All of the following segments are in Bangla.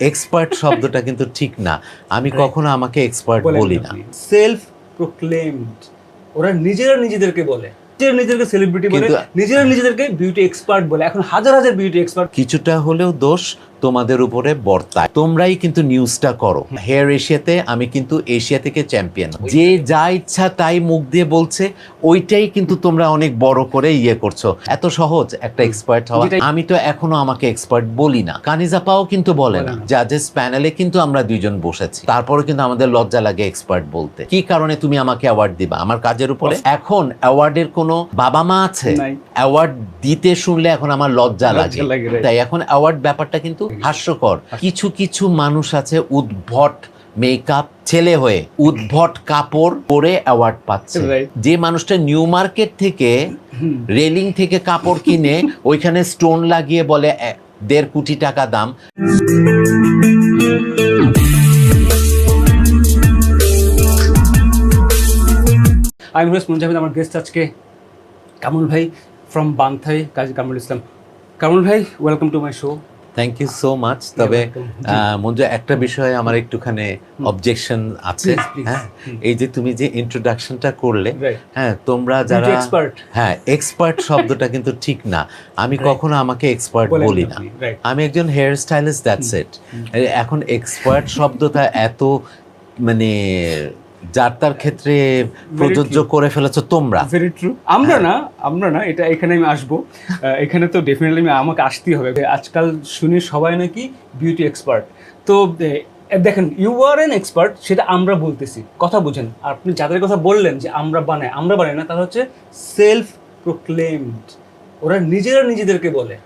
এক্সপার্ট শব্দটা কিন্তু ঠিক না। আমি কখনো আমাকে এক্সপার্ট বলি না। সেলফ প্রোক্লেমড ওরা নিজেরা নিজেদেরকে বলে। নিজেরা নিজেদেরকে সেলিব্রিটি বলে নিজেরা নিজেদেরকে বিউটি এক্সপার্ট বলে। এখন হাজার হাজার বিউটি এক্সপার্ট কিছুটা হলেও দোষ তোমাদের উপরে বর্তায়। তোমরাই কিন্তু নিউজটা করো। হেয়ার এশিয়াতে আমি কিন্তু এশিয়া থেকে চ্যাম্পিয়ন যে যা ইচ্ছা তাই মুখ দিয়ে বলছে ওইটাই কিন্তু তোমরা অনেক বড় করে ইয়ে করছ। এত সহজ একটা এক্সপার্ট হওয়া। আমি তো এখনও আমাকে এক্সপার্ট বলি না। কানিজাপাও কিন্তু বলে না। জাজেস প্যানেলে কিন্তু আমরা দুইজন বসেছি। তারপরে কিন্তু আমাদের লজ্জা লাগে এক্সপার্ট বলতে। কি কারণে তুমি আমাকে অ্যাওয়ার্ড দিবা? আমার কাজের উপরে? এখন অ্যাওয়ার্ডের কোনো বাবা মা আছে অ্যাওয়ার্ড দিতে শুনলে এখন আমার লজ্জা লাগে, তাই এখন অ্যাওয়ার্ড ব্যাপারটা কিন্তু হাস্যকর। কিছু কিছু মানুষ আছে উদ্ভট মেকআপ ছেলে হয়ে উদ্ভট কাপড় পরে অ্যাওয়ার্ড পাচ্ছে। যে মানুষটা নিউ মার্কেট থেকে রেলিং থেকে কাপড় কিনে ওইখানে স্টোন লাগিয়ে বলে দেড় কোটি টাকা দাম। আমি আমার গেস্ট আজকে কামরুল ভাই ফ্রম বান্থাই কাজী কামরুল ইসলাম। কামরুল ভাই welcome to my show thank you so much তবে মঞ্জু একটা বিষয়ে আমার একটুখানি অবজেকশন আছে. হ্যাঁ? এই যে তুমি যে ইন্ট্রোডাকশনটা করলে হ্যাঁ তোমরা যারা হ্যাঁ এক্সপার্ট শব্দটা কিন্তু ঠিক না। আমি কখনো আমাকে এক্সপার্ট বলি না। আমি একজন হেয়ার স্টাইলিস্ট দ্যাটস ইট এখন এক্সপার্ট শব্দটা এত মানে যার তার ক্ষেত্রে প্রযোজ্য করে ফেলেছো তোমরা। ভেরি ট্রু আমরা হ্যাঁ। না আমরা না এটা এখানে আমি আসব। এখানে তো ডেফিনেটলি আমাকে আসতেই হবে। আজকাল শুনি সবাই নাকি বিউটি এক্সপার্ট তো দেখেন ইউ আর এন এক্সপার্ট সেটা আমরা বলতেছি। কথা বুঝেন। আর আপনি যাদের কথা বললেন যে আমরা বানাই আমরা বানাই না তারা হচ্ছে সেলফ প্রোক্লেমড ওরা নিজেরা নিজেদেরকে বলে।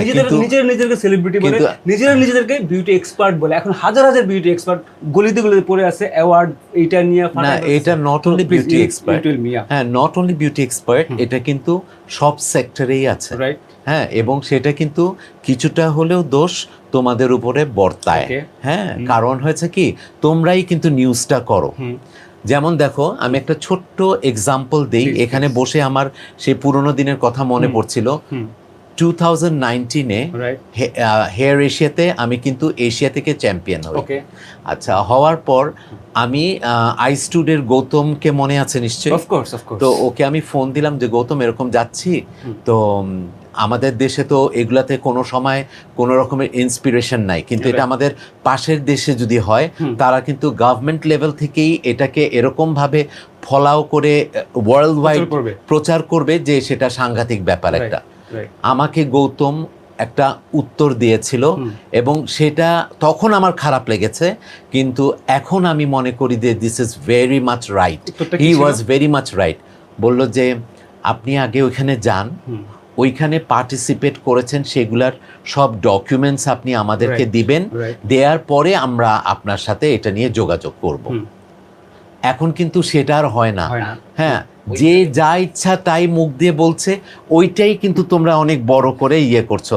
নিজেদের নিজেরা নিজেদেরকে সেলিব্রিটি বলে নিজেরা নিজেদেরকে বিউটি এক্সপার্ট বলে। এখন হাজার হাজার বিউটি এক্সপার্ট গলিতে গলিতে পড়ে আছে অ্যাওয়ার্ড এইটা নিয়ে না এটা নট অনলি বিউটি এক্সপার্ট হ্যাঁ নট অনলি বিউটি এক্সপার্ট এটা কিন্তু সব সেক্টরেই আছে। রাইট হ্যাঁ এবং সেটা কিন্তু কিছুটা হলেও দোষ তোমাদের উপরে বর্তায়। হ্যাঁ কারণ হয়েছে কি তোমরাই কিন্তু নিউজটা করো। যেমন দেখো আমি একটা ছোট্ট এক্সাম্পল দেই। এখানে বসে আমার সেই পুরোনো দিনের কথা মনে পড়ছিল। টু থাউজেন্ড নাইনটিনে হেয়ার এশিয়াতে আমি কিন্তু এশিয়া থেকে চ্যাম্পিয়ন হই। আচ্ছা হওয়ার পর আমি আই স্টুডের গৌতমকে মনে আছে নিশ্চয়ই? তো ওকে আমি ফোন দিলাম যে গৌতম এরকম যাচ্ছি? তো আমাদের দেশে তো এগুলাতে কোনো সময় কোনো রকমের ইন্সপিরেশন নাই। কিন্তু এটা আমাদের পাশের দেশে যদি হয় তারা কিন্তু গভর্নমেন্ট লেভেল থেকেই এটাকে এরকম ভাবে ফলাও করে ওয়ার্ল্ড ওয়াইড প্রচার করবে। যে সেটা সাংঘাতিক ব্যাপার একটা। আমাকে গৌতম একটা উত্তর দিয়েছিল এবং সেটা তখন আমার খারাপ লেগেছে কিন্তু এখন আমি মনে করি যে this is very much right he was very much right বলল যে আপনি আগে ওইখানে যান ওইখানে পার্টিসিপেট করেছেন সেগুলার সব ডকুমেন্টস আপনি আমাদেরকে দিবেন. দেওয়ার পরে আমরা আপনার সাথে এটা নিয়ে যোগাযোগ করব। এখন কিন্তু সেটা আর হয় না। হ্যাঁ যে যা ইচ্ছা তাই মুখ দিয়ে বলছে ওইটাই কিন্তু তোমরা অনেক বড় করে ইয়ে করছ।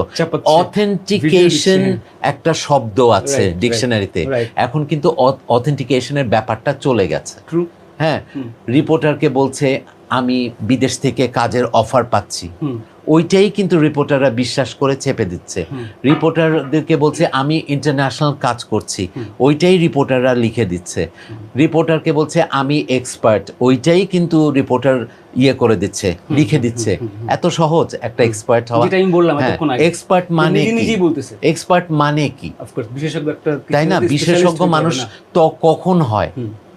অথেন্টিকেশন একটা শব্দ আছে ডিকশনারিতে এখন কিন্তু অথেন্টিকেশনের ব্যাপারটা চলে গেছে। হ্যাঁ। রিপোর্টারকে বলছে আমি বিদেশ থেকে কাজের অফার পাচ্ছি। ওইটাই কিন্তু রিপোর্টাররা বিশ্বাস করে চেপে দিচ্ছে। রিপোর্টারদেরকে বলছে আমি ইন্টারন্যাশনাল কাজ করছি। ওইটাই রিপোর্টাররা লিখে দিচ্ছে। রিপোর্টারকে বলছে আমি এক্সপার্ট ওইটাই কিন্তু রিপোর্টার ইয়ে করে দিচ্ছে লিখে দিচ্ছে। এত সহজ একটা এক্সপার্ট হওয়া। যেটা আমি বললাম এক্সপার্ট মানে নিজে নিজেই বলতেছে। এক্সপার্ট মানে কি? কিছু তাই না? বিশেষজ্ঞ মানুষ তো কখন হয়।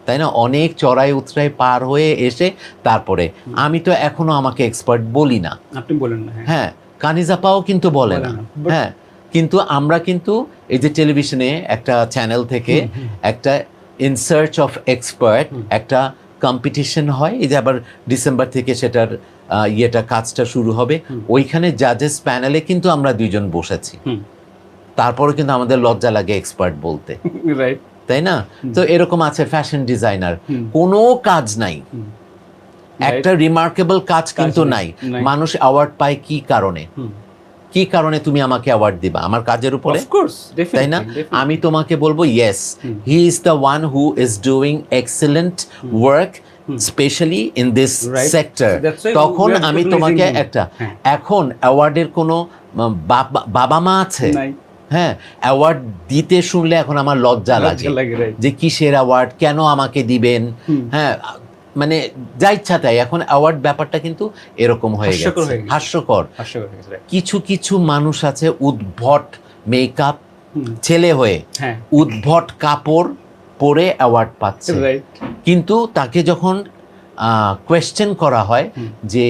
তাই না? অনেক চড়াই উতরাই পার হয়ে এসে তারপরে আমি তো এখনও আমাকে এক্সপার্ট বলি না। আপনি বলেন না হ্যাঁ। হ্যাঁ কানিজাপাও কিন্তু বলে না। হ্যাঁ কিন্তু আমরা কিন্তু এই যে টেলিভিশনে একটা চ্যানেল থেকে একটা ইন সার্চ অফ এক্সপার্ট একটা কম্পিটিশন হয়। এই যে আবার ডিসেম্বর থেকে সেটার ইয়েটা কাজটা শুরু হবে। ওইখানে জাজেস প্যানেলে কিন্তু আমরা দুইজন বসেছি। তারপরে কিন্তু আমাদের লজ্জা লাগে এক্সপার্ট বলতে। রাইট তাই না? তো এরকম আছে ফ্যাশন ডিজাইনার কোনো কাজ নাই। একটা রিমার্কেবল কাজ কিন্তু নাই। মানুষ অ্যাওয়ার্ড পায় কি কারণে? কি কারণে তুমি আমাকে অ্যাওয়ার্ড দিবা? আমার কাজের উপরে? তাই না? আমি তোমাকে বলব yes he is the one who is doing excellent work specially in this sector তখন আমি তোমাকে একটা হ্যাঁ। এখন অ্যাওয়ার্ডের কোনো বাবা- মা আছে? হ্যাঁ অ্যাওয়ার্ড দিতে শুনলে এখন আমার লজ্জা লাগে. যে কিসের অ্যাওয়ার্ড কেন আমাকে দিবেন? হ্যাঁ মানে যা ইচ্ছা তাই। এখন অ্যাওয়ার্ড ব্যাপারটা কিন্তু এরকম হয়ে হাস্যকর গেছে। হাস্যকর. কিছু কিছু মানুষ আছে উদ্ভট মেকআপ ছেলে হয়ে হ্যাঁ। উদ্ভট কাপড় পরে অ্যাওয়ার্ড পাচ্ছে। কিন্তু তাকে যখন কোয়েশ্চেন করা হয় যে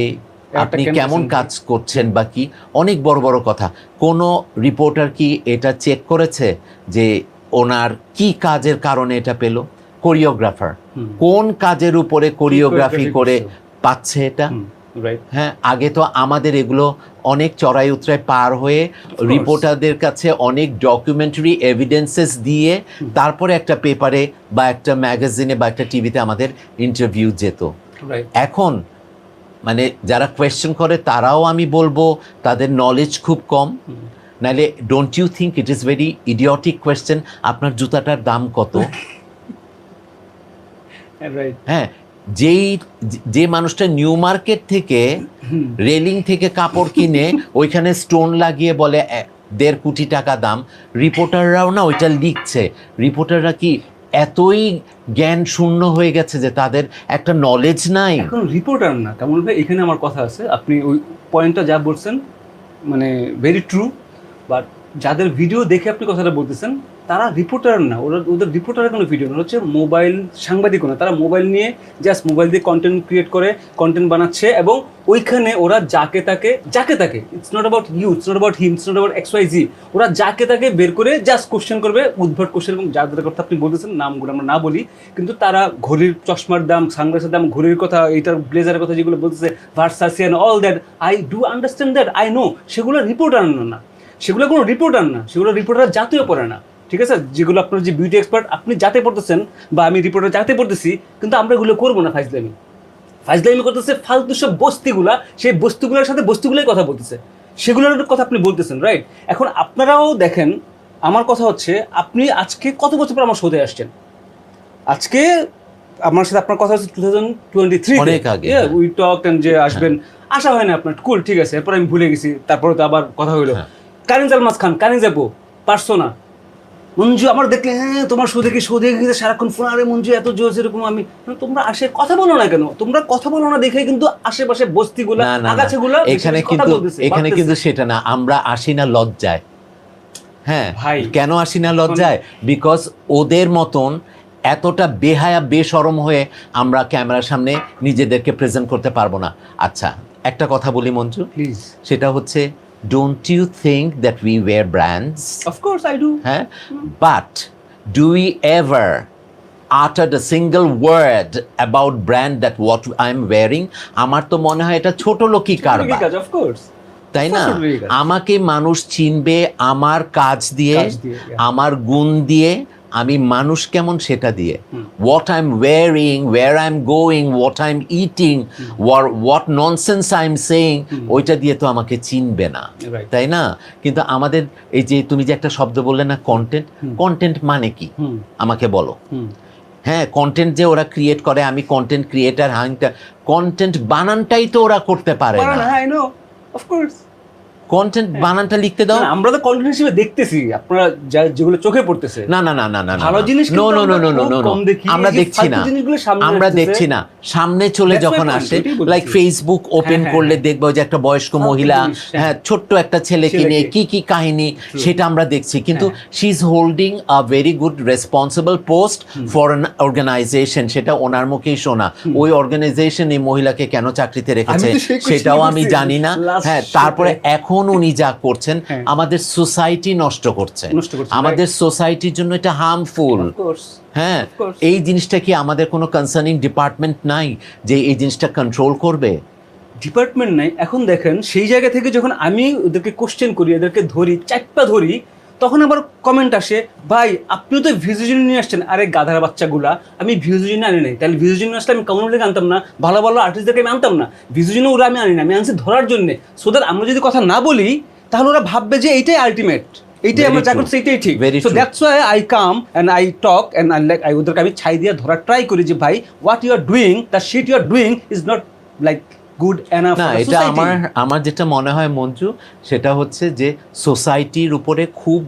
আপনি কেমন কাজ করছেন বা কি? অনেক বড় বড় কথা। কোনো রিপোর্টার কি এটা চেক করেছে যে ওনার কি কাজের কারণে এটা পেল? কোরিওগ্রাফার কোন কাজের উপরে কোরিওগ্রাফি করে পাচ্ছে এটা? হ্যাঁ আগে তো আমাদের এগুলো অনেক চড়াই উতরাই পার হয়ে রিপোর্টারদের কাছে অনেক ডকুমেন্টারি এভিডেন্সেস দিয়ে তারপরে একটা পেপারে বা একটা ম্যাগাজিনে বা একটা টিভিতে আমাদের ইন্টারভিউ যেত। এখন মানে যারা কোয়েশ্চেন করে তারাও আমি বলব তাদের নলেজ খুব কম। নাহলে don't you think it is very idiotic question আপনার জুতাটার দাম কত? রাইট হ্যাঁ যেই যে মানুষটা নিউ মার্কেট থেকে রেলিং থেকে কাপড় কিনে ওইখানে স্টোন লাগিয়ে বলে দেড় কোটি টাকা দাম। রিপোর্টাররাও না ওইটা লিখছে। রিপোর্টাররা কি এতই জ্ঞান শূন্য হয়ে গেছে যে তাদের একটা নলেজ নাই। এখন রিপোর্টার না। কেমন ভাই, এখানে আমার কথা আছে। আপনি ওই পয়েন্টটা যা বলছেন মানে ভেরি ট্রু বাট যাদের ভিডিও দেখে আপনি কথাটা বলতেছেন তারা রিপোর্টার না, ওরা, ওদের রিপোর্টারের কোনো ভিডিও না হচ্ছে মোবাইল সাংবাদিক না, তারা মোবাইল নিয়ে জাস্ট মোবাইল দিয়ে কন্টেন্ট ক্রিয়েট করে কন্টেন্ট বানাচ্ছে এবং ওইখানে ওরা যাকে তাকে যাকে তাকে it's not about you it's not about him it's not about X Y Z ওরা যাকে তাকে বের করে জাস্ট কোশ্চেন করবে, উদ্ভট কোশ্চেন এবং যাদের কথা আপনি বলতেছেন, নামগুলো আমরা না বলি, কিন্তু তারা ঘড়ির চশমার দাম, সানগ্লাসের দাম, ঘড়ির কথা, এইটার ব্লেজারের কথা যেগুলো বলতেছে ভার্সাসিয়ান all that I do understand that I know সেগুলো রিপোর্টার না সেগুলো কোনো রিপোর্টার না, সেগুলো রিপোর্টার জাতীয় পড়ে না। ঠিক আছে? যেগুলো আপনার যে বিউটি এক্সপার্ট আপনি যাতে পড়তেছেন বা আমি রিপোর্টার যাতে পড়তেছি কিন্তু আমরা এগুলো করব না ফাইজলামি। ফাইজলামি করতেছে ফালতু সব বস্তিগুলা সেই বস্তুগুলোর সাথে বস্তুগুলোই কথা বলতেছে। সেগুলোর কথা আপনি বলতেছেন রাইট এখন আপনারাও দেখেন আমার কথা হচ্ছে আপনি আজকে কত বছর পর আমার শোতে আসছেন? আজকে আমার সাথে আপনার কথা হচ্ছে টু থাউজেন্ড টোয়েন্টি থ্রি অনেক আগে, হ্যাঁ। উই টক যে আসবেন। আসা হয় না আপনার। কুল ঠিক আছে। এরপর আমি ভুলে গেছি। তারপরে তো আবার কথা হইল। হ্যাঁ। কারিন জালমাস খান কারিন যাব পারছ না মঞ্জু আমার দেখলে হ্যাঁ তোমার শো দেখে শো দেখে সারাক্ষণ ফোন আরে মঞ্জু এত জোর এরকম আমি তোমরা আসে কথা বলো না কেন? তোমরা কথা বলো না দেখে কিন্তু আশেপাশে বস্তিগুলা না। এখানে কিন্তু এখানে কিন্তু সেটা না আমরা আসি না লজ্জায়। হ্যাঁ ভাই। কেন আসি না লজ্জায়? বিকজ ওদের মতন এতটা বেহায়া বেসরম হয়ে আমরা ক্যামেরার সামনে নিজেদেরকে প্রেজেন্ট করতে পারব না। আচ্ছা একটা কথা বলি মঞ্জু। প্লিজ সেটা হচ্ছে don't you think that we were brands of course I do হ্যাঁ but do we ever uttered a single word about brand that what I'm wearing? আমার তো মনে হয় এটা ছোট লোকই কারবার। কাজ অফকোর্স তাই না। আমাকে মানুষ চিনবে আমার কাজ দিয়ে. আমার গুণ দিয়ে আমি মানুষ কেমন সেটা দিয়ে। What I am wearing where I am going what I am eating what nonsense I am saying ওইটা দিয়ে তো আমাকে চিনবে না। তাই না? কিন্তু আমাদের এই যে তুমি যে একটা শব্দ বললে না কন্টেন্ট কন্টেন্ট মানে কি? আমাকে বলো। হ্যাঁ কন্টেন্ট যে ওরা ক্রিয়েট করে আমি কন্টেন্ট ক্রিয়েটার হাংটা কন্টেন্ট বানানটাই তো ওরা করতে পারে পারে না না আই নো অফকোর্স কন্টেন্ট বানানটা লিখতে দাও। আমরা তো কন্টেন্ট হিসেবে দেখতেছি। আপনারা যা- যেগুলো চোখে পড়তেছে। না না না না না ভালো জিনিস no no no no no no আমরা দেখছি না। আমরা দেখছি না। সামনে চলে যখন আসে লাইক ফেসবুক ওপেন করলে হ্যাঁ। দেখব যে একটা বয়স্ক মহিলা হ্যাঁ। ছোট্ট একটা ছেলেকে নিয়ে কি কি কাহিনী সেটা আমরা দেখছি। কিন্তু। She is holding a very good responsible post for an organization সেটা ওনার মুখেই শোনা। ওই অর্গানাইজেশন এই মহিলাকে কেন চাকরিতে রেখেছে সেটাও আমি। জানি না। হ্যাঁ তারপরে এখন উনি যা করছেন হ্যাঁ। আমাদের সোসাইটি নষ্ট করছে। আমাদের সোসাইটির জন্য এটা হার্মফুল হ্যাঁ এই জিনিসটা কি আমাদের কোনো কনসার্নিং ডিপার্টমেন্ট নাই যে এই জিনিসটা কন্ট্রোল করবে? ডিপার্টমেন্ট নাই। এখন দেখেন সেই জায়গা থেকে যখন আমি ওদেরকে কোশ্চেন করি এদেরকে ধরি চারটা ধরি তখন আবার কমেন্ট আসে ভাই আপনিও তো ভিউজিন নিয়ে আসছেন। আরে গাধার বাচ্চাগুলা আমি ভিউজিন আনি নাই। তাহলে ভিউজিন আসলে আমি কমন থেকে আনতাম না? ভালো ভালো আর্টিস্টদেরকে আমি আনতাম না। ভিউজিন ওরা আমি আনি না আমি আনছি ধরার জন্য। সো দ্যাট আমরা যদি কথা না বলি তাহলে ওরা ভাববে যে এইটাই আলটিমেট এইটাই আমরা যা করছি এইটাই ঠিক। So that's why I come and I talk and I like I ওদেরকে আমি ছাই দিয়ে ধরার ট্রাই করি যে ভাই what you are doing the shit you are doing is not like good enough না এটা আমার আমার যেটা মনে হয় মঞ্জু সেটা হচ্ছে যে সোসাইটির উপরে খুব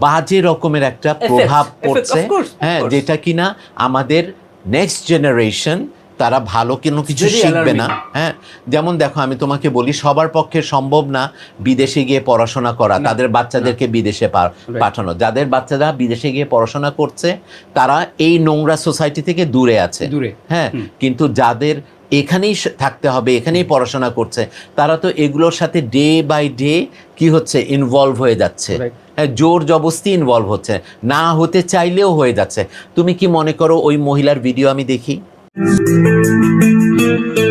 বাজে রকমের একটা প্রভাব পড়ছে। হ্যাঁ যেটা কিনা আমাদের নেক্সট জেনারেশন তারা ভালো কোনো কিছু শিখবে না হ্যাঁ? যেমন দেখো আমি তোমাকে বলি সবার পক্ষে সম্ভব না বিদেশে গিয়ে পড়াশোনা করা তাদের বাচ্চাদেরকে বিদেশে পা- পাঠানো। যাদের বাচ্চারা বিদেশে গিয়ে পড়াশোনা করছে তারা এই নোংরা সোসাইটি থেকে দূরে আছে। দূরে। হ্যাঁ কিন্তু যাদের এখানেই থাকতে হবে এখানেই পড়াশোনা করছে তারা তো এগুলোর সাথে ডে বাই ডে কি হচ্ছে ইনভলভ হয়ে যাচ্ছে। হ্যাঁ জোর জবস্তি ইনভলভ হচ্ছে। না হতে চাইলেও হয়ে যাচ্ছে। তুমি কি মনে করো ওই মহিলার ভিডিও আমি দেখি? Thank you.